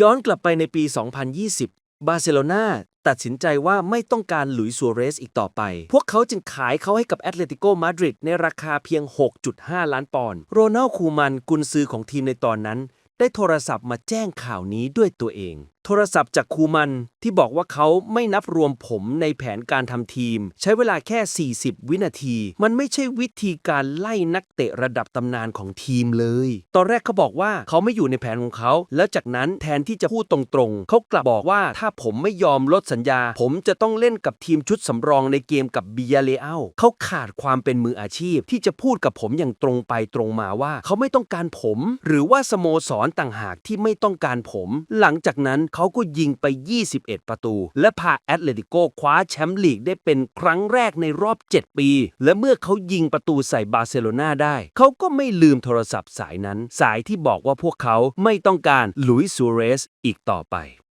ย้อนกลับไปในปี 2020 บาร์เซโลนาตัดสินใจว่าไม่ต้องการหลุยส์ซัวเรสอีกต่อไป พวกเขาจึงขายเขาให้กับแอตเลติโกมาดริดในราคาเพียง 6.5 ล้านปอนด์ โรนัลคูมันกุนซือของทีมในตอนนั้น ได้โทรศัพท์มาแจ้งข่าวนี้ด้วยตัวเอง โทรศัพท์จากคูมันที่บอกว่าเขาไม่นับรวมผมในแผนการทำทีม ใช้เวลาแค่ 40 วินาที มันไม่ใช่วิธีการไล่นักเตะระดับตำนานของทีมเลย ตอนแรกเขาบอกว่าเขาไม่อยู่ในแผนของเขา แล้วจากนั้นแทนที่จะพูดตรงๆ เขากลับบอกว่าถ้าผมไม่ยอมลดสัญญา ผมจะต้องเล่นกับทีมชุดสำรองในเกมกับบิยาเลอาเขาขาดความเป็นมืออาชีพ ที่จะพูดกับผมอย่างตรงไปตรงมาว่า เขาไม่ต้องการผม หรือว่าสโมสรต่างหากที่ไม่ต้องการผม หลังจากนั้นเขาก็ยิงไป 21 ประตู และพาแอตเลติโกคว้าแชมป์ลีกได้เป็นครั้งแรกในรอบ 7 ปี และเมื่อเขายิงประตูใส่บาร์เซโลนาได้ เขาก็ไม่ลืมโทรศัพท์สายนั้น สายที่บอกว่าพวกเขาไม่ต้องการลุยส์ซูเรสอีกต่อไป